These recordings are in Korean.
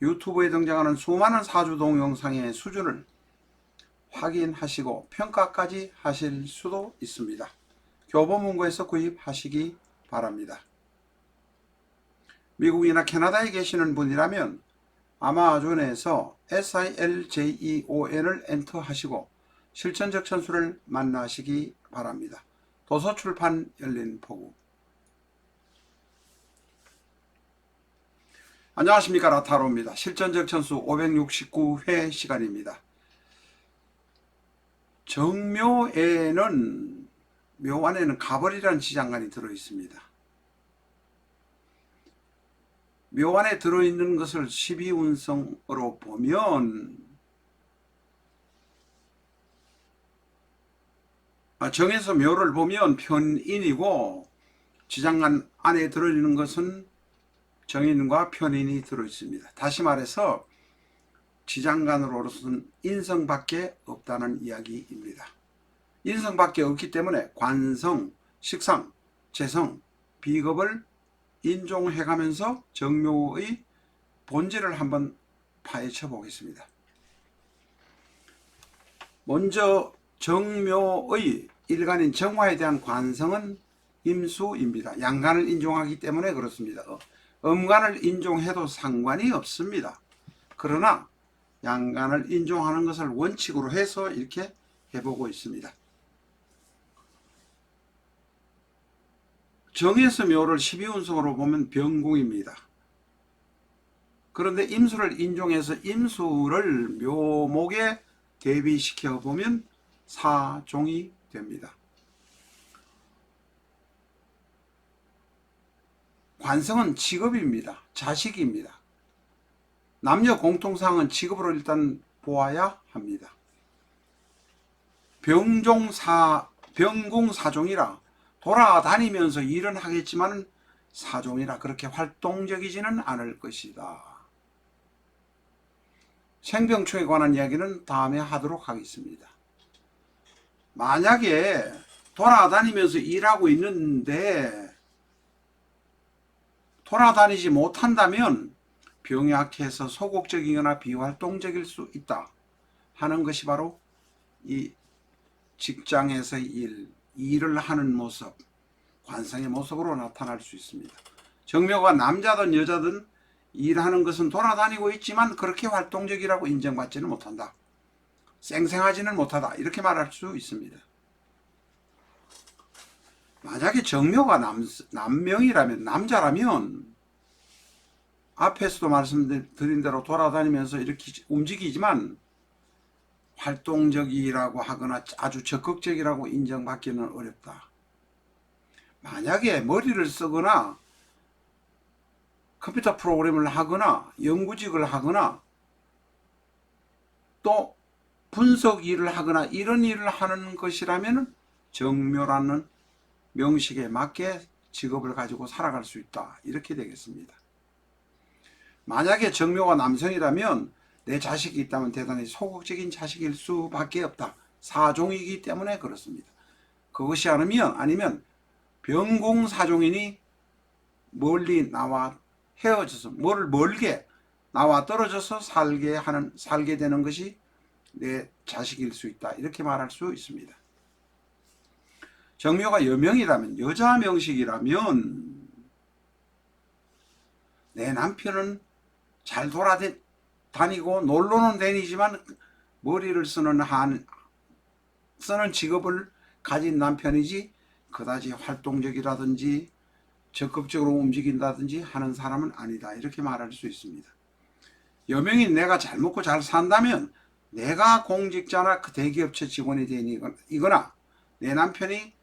유튜브에 등장하는 수많은 사주 동영상의 수준을 확인하시고 평가까지 하실 수도 있습니다. 교보문고에서 구입하시기 바랍니다. 미국이나 캐나다에 계시는 분이라면 아마존에서 SILJEON을 엔터하시고 실천적 천수를 만나시기 바랍니다. 도서출판 열린 포구 안녕하십니까 라타로입니다. 실전적 천수 569회 시간입니다. 정묘에는 묘 안에는 가벌이라는 지장간이 들어 있습니다. 묘 안에 들어 있는 것을 12운성으로 보면 아, 정에서 묘를 보면 편인이고 지장간 안에 들어 있는 것은 정인과 편인이 들어있습니다. 다시 말해서 지장간으로서는 인성밖에 없다는 이야기입니다. 인성밖에 없기 때문에 관성, 식상, 재성, 비겁을 인종해가면서 정묘의 본질을 한번 파헤쳐 보겠습니다. 먼저 정묘의 일간인 정화에 대한 관성은 임수입니다. 양간을 인종하기 때문에 그렇습니다. 어, 음간을 인종해도 상관이 없습니다. 그러나 양간을 인종하는 것을 원칙으로 해서 이렇게 해보고 있습니다. 정에서 묘를 12운성으로 보면 병궁입니다. 그런데 임수를 인종해서 임수를 묘목에 대비시켜 보면 사종이 됩니다. 관성은 직업입니다. 자식입니다. 남녀 공통상은 직업으로 일단 보아야 합니다. 병종사, 병궁사종이라 돌아다니면서 일은 하겠지만 사종이라 그렇게 활동적이지는 않을 것이다. 생병초에 관한 이야기는 다음에 하도록 하겠습니다. 만약에 돌아다니면서 일하고 있는데 돌아다니지 못한다면 병약해서 소극적이거나 비활동적일 수 있다 하는 것이 바로 이 직장에서 일, 일을 하는 모습, 관성의 모습으로 나타날 수 있습니다. 정묘가 남자든 여자든 일하는 것은 돌아다니고 있지만 그렇게 활동적이라고 인정받지는 못한다. 쌩쌩하지는 못하다. 이렇게 말할 수 있습니다. 만약에 정묘가 남, 남명이라면, 남자라면, 앞에서도 말씀드린 대로 돌아다니면서 이렇게 움직이지만, 활동적이라고 하거나 아주 적극적이라고 인정받기는 어렵다. 만약에 머리를 쓰거나 컴퓨터 프로그램을 하거나 연구직을 하거나 또 분석 일을 하거나 이런 일을 하는 것이라면 정묘라는 명식에 맞게 직업을 가지고 살아갈 수 있다. 이렇게 되겠습니다. 만약에 정묘가 남성이라면 내 자식이 있다면 대단히 소극적인 자식일 수밖에 없다. 사종이기 때문에 그렇습니다. 그것이 아니면 아니면 병공사종이니 멀리 나와 헤어져서 뭘 멀게 나와 떨어져서 살게 하는 살게 되는 것이 내 자식일 수 있다. 이렇게 말할 수 있습니다. 정묘가 여명이라면 여자 명식이라면 내 남편은 잘 돌아다니고 놀러는 다니지만 머리를 쓰는 한 쓰는 직업을 가진 남편이지 그다지 활동적이라든지 적극적으로 움직인다든지 하는 사람은 아니다. 이렇게 말할 수 있습니다. 여명이 내가 잘 먹고 잘 산다면 내가 공직자나 그 대기업체 직원이 되거나 내 남편이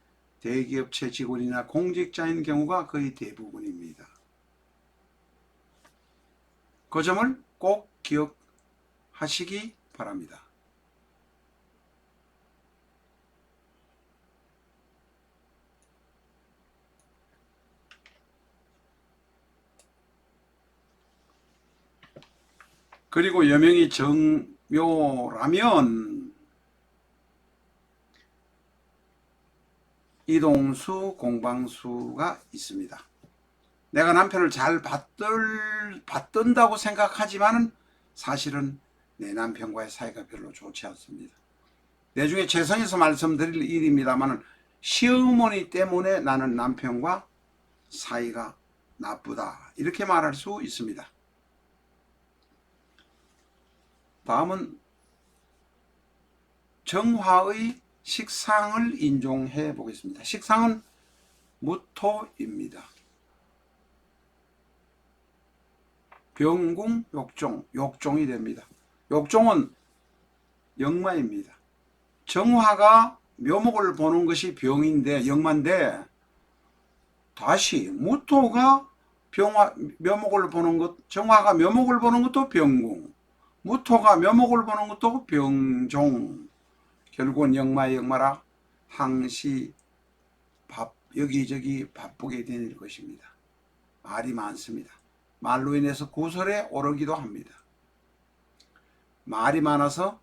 대기업체 직원이나 공직자인 경우가 거의 대부분입니다. 그 점을 꼭 하시기 바랍니다. 그리고 여명이 정묘라면 이동수 공방수가 있습니다. 내가 남편을 잘 받들, 받든다고 생각하지만은 사실은 내 남편과의 사이가 별로 좋지 않습니다. 내중에 재성에서 말씀드릴 일입니다만은 시어머니 때문에 나는 남편과 사이가 나쁘다. 이렇게 말할 수 있습니다. 다음은 정화의 식상을 인종해 보겠습니다. 식상은 무토입니다. 병궁 욕종, 욕종이 됩니다. 욕종은 역마입니다. 정화가 묘목을 보는 것이 병인데 역마인데 다시 무토가 병화 묘목을 보는 것, 정화가 묘목을 보는 것도 병궁, 무토가 묘목을 보는 것도 병종. 결국은 역마의 역마라 항시 밥 여기저기 바쁘게 되는 것입니다. 말이 많습니다. 말로 인해서 구설에 오르기도 합니다. 말이 많아서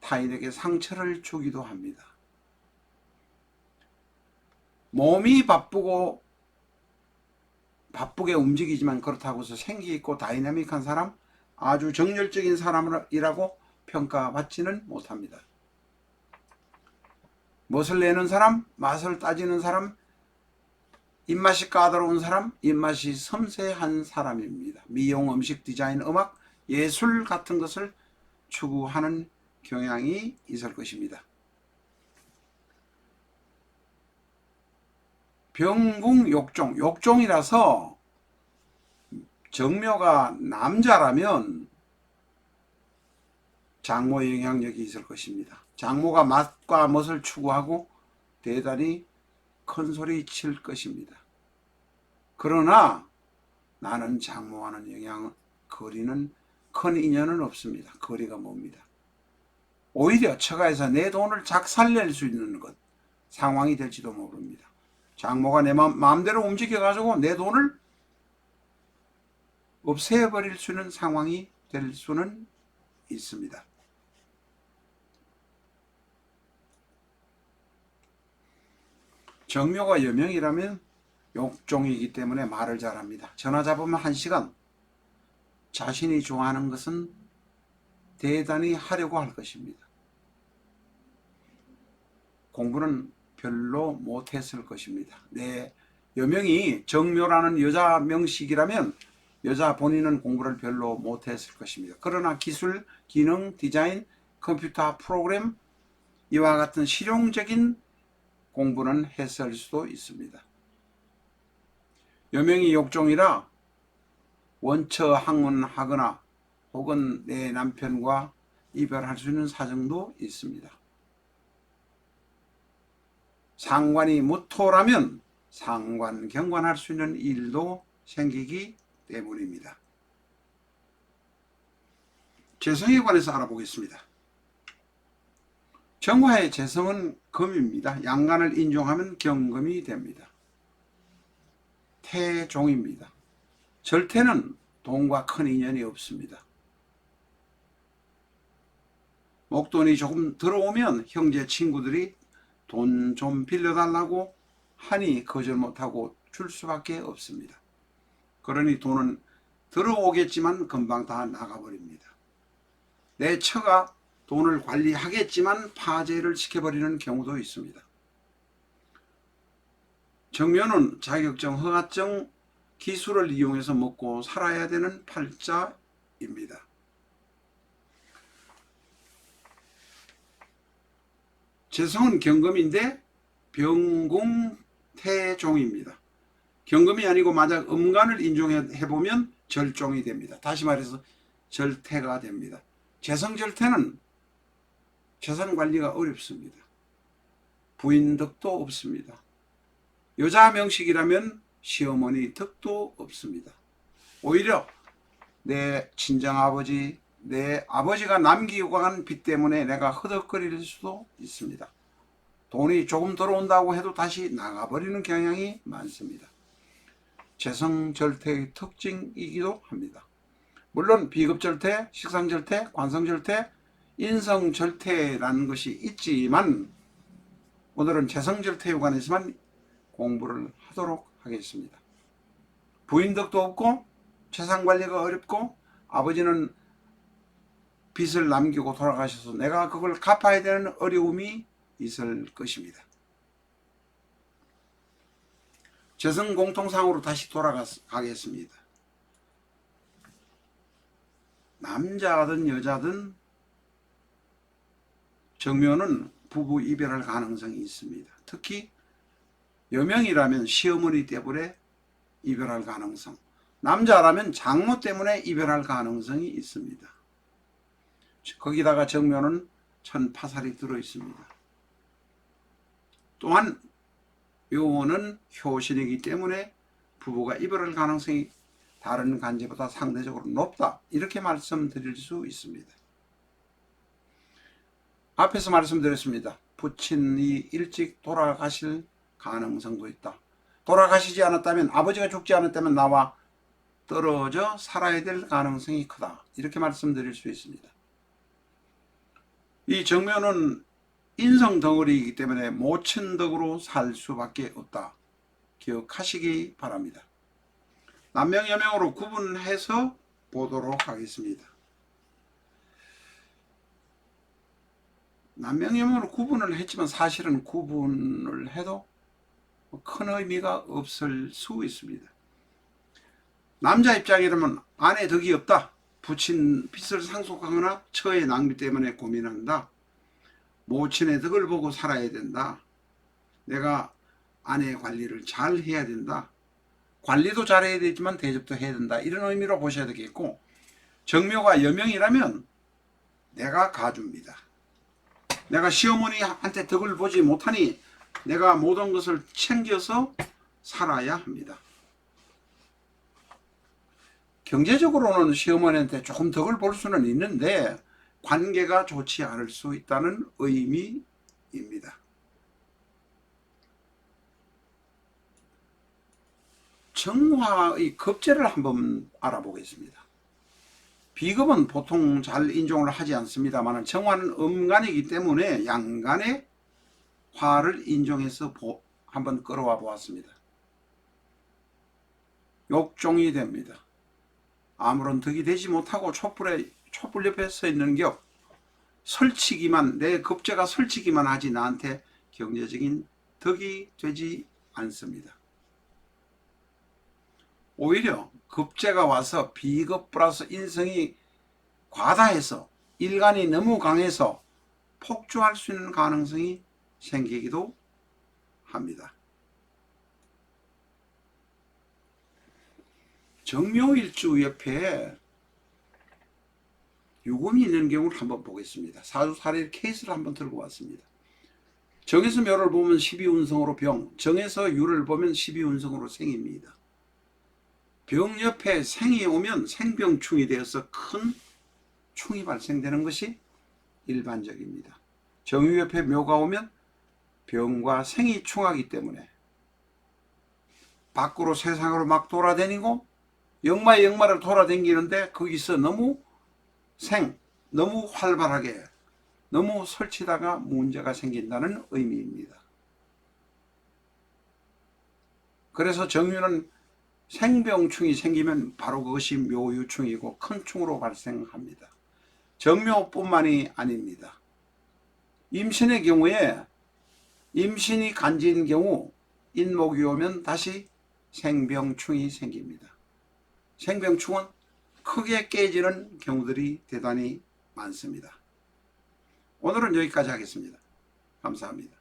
타인에게 상처를 주기도 합니다. 몸이 바쁘고 바쁘게 움직이지만 그렇다고 해서 생기 있고 다이나믹한 사람, 아주 정열적인 사람이라고 평가받지는 못합니다. 멋을 내는 사람, 맛을 따지는 사람, 입맛이 까다로운 사람, 입맛이 섬세한 사람입니다. 미용, 음식, 디자인, 음악, 예술 같은 것을 추구하는 경향이 있을 것입니다. 병궁 욕종, 욕종이라서 정묘가 남자라면 장모 영향력이 있을 것입니다. 장모가 맛과 멋을 추구하고 대단히 큰 소리 칠 것입니다. 그러나 나는 장모와는 영향, 거리는 큰 인연은 없습니다. 거리가 뭡니다. 오히려 처가에서 내 돈을 작살낼 수 있는 것, 상황이 될지도 모릅니다. 장모가 내 마, 마음대로 움직여가지고 내 돈을 없애버릴 수 있는 상황이 될 수는 있습니다. 정묘가 여명이라면 욕종이기 때문에 말을 잘합니다. 전화 잡으면 한 시간 자신이 좋아하는 것은 대단히 하려고 할 것입니다. 공부는 별로 못했을 것입니다. 내 여명이 정묘라는 여자 명식이라면 여자 본인은 공부를 별로 못했을 것입니다. 그러나 기술, 기능, 디자인, 컴퓨터 프로그램 이와 같은 실용적인 공부는 했을 수도 있습니다. 여명이 욕종이라 원처 항문하거나 혹은 내 남편과 이별할 수 있는 사정도 있습니다. 상관이 무토라면 상관 경관할 수 있는 일도 생기기 때문입니다. 재성에 관해서 알아보겠습니다. 정화의 재성은 금입니다. 양간을 인종하면 경금이 됩니다. 태종입니다. 절태는 돈과 큰 인연이 없습니다. 목돈이 조금 들어오면 형제 친구들이 돈 좀 빌려달라고 하니 거절 못하고 줄 수밖에 없습니다. 그러니 돈은 들어오겠지만 금방 다 나가버립니다. 내 처가 돈을 관리하겠지만 파재를 시켜버리는 경우도 있습니다. 정면은 자격증, 허가증, 기술을 이용해서 먹고 살아야 되는 팔자입니다. 재성은 경금인데 병궁태종입니다. 경금이 아니고 만약 음간을 인종해 보면 절종이 됩니다. 다시 말해서 절태가 됩니다. 재성절태는 재산 관리가 어렵습니다. 부인 덕도 없습니다. 여자 명식이라면 시어머니 덕도 없습니다. 오히려 내 친정아버지, 내 아버지가 남기고 간 빚 때문에 내가 허덕거릴 수도 있습니다. 돈이 조금 들어온다고 해도 다시 나가버리는 경향이 많습니다. 재성절퇴의 특징이기도 합니다. 물론 비급절퇴, 식상절퇴, 관성절퇴, 인성절퇴라는 것이 있지만 오늘은 재성절퇴에 관해서만 공부를 하도록 하겠습니다. 부인덕도 없고 재산관리가 어렵고 아버지는 빚을 남기고 돌아가셔서 내가 그걸 갚아야 되는 어려움이 있을 것입니다. 재성 공통상으로 다시 돌아가겠습니다. 남자든 여자든 정묘는 부부 이별할 가능성이 있습니다. 특히 여명이라면 시어머니 때문에 이별할 가능성, 남자라면 장모 때문에 이별할 가능성이 있습니다. 거기다가 정묘는 천파살이 들어 있습니다. 또한 묘는 효신이기 때문에 부부가 이별할 가능성이 다른 간제보다 상대적으로 높다. 이렇게 말씀드릴 수 있습니다. 앞에서 말씀드렸습니다. 부친이 일찍 돌아가실 가능성도 있다. 돌아가시지 않았다면 아버지가 죽지 않았다면 나와 떨어져 살아야 될 가능성이 크다. 이렇게 말씀드릴 수 있습니다. 이 정묘는 인성 덩어리이기 때문에 모친 덕으로 살 수밖에 없다. 기억하시기 바랍니다. 남명 여명으로 구분해서 보도록 하겠습니다. 남명 여명으로 구분을 했지만 사실은 구분을 해도 큰 의미가 없을 수 있습니다. 남자 입장이라면 아내 덕이 없다. 부친 빚을 상속하거나 처의 낭비 때문에 고민한다. 모친의 덕을 보고 살아야 된다. 내가 아내 관리를 잘 해야 된다. 관리도 잘해야 되지만 대접도 해야 된다. 이런 의미로 보셔야 되겠고 정묘가 여명이라면 내가 가줍니다. 내가 시어머니한테 덕을 보지 못하니 내가 모든 것을 챙겨서 살아야 합니다. 경제적으로는 시어머니한테 조금 덕을 볼 수는 있는데 관계가 좋지 않을 수 있다는 의미입니다. 정화의 급제를 한번 알아보겠습니다. 비급은 보통 잘 인종을 하지 않습니다만 정화는 음간이기 때문에 양간의 화를 인종해서 한번 끌어와 보았습니다. 욕종이 됩니다. 아무런 덕이 되지 못하고 촛불에 촛불 옆에 서 있는 격 설치기만 내 급제가 설치기만 하지 나한테 경제적인 덕이 되지 않습니다. 오히려 급제가 와서 비급 플러스 인성이 과다해서 일간이 너무 강해서 폭주할 수 있는 가능성이 생기기도 합니다. 정묘일주 옆에 유금이 있는 경우를 한번 보겠습니다. 사주사례 케이스를 한번 들고 왔습니다. 정에서 묘를 보면 12운성으로 병, 정에서 유를 보면 12운성으로 생입니다. 병 옆에 생이 오면 생병충이 되어서 큰 충이 발생되는 것이 일반적입니다. 정유 옆에 묘가 오면 병과 생이 충하기 때문에 밖으로 세상으로 막 돌아다니고 영마의 영마를 돌아다니는데 거기서 너무 생, 너무 활발하게 너무 설치다가 문제가 생긴다는 의미입니다. 그래서 정유는 생병충이 생기면 바로 그것이 묘유충이고 큰 충으로 발생합니다. 정묘뿐만이 아닙니다. 임신의 경우에 임신이 간지인 경우 인목이 오면 다시 생병충이 생깁니다. 생병충은 크게 깨지는 경우들이 대단히 많습니다. 오늘은 여기까지 하겠습니다. 감사합니다.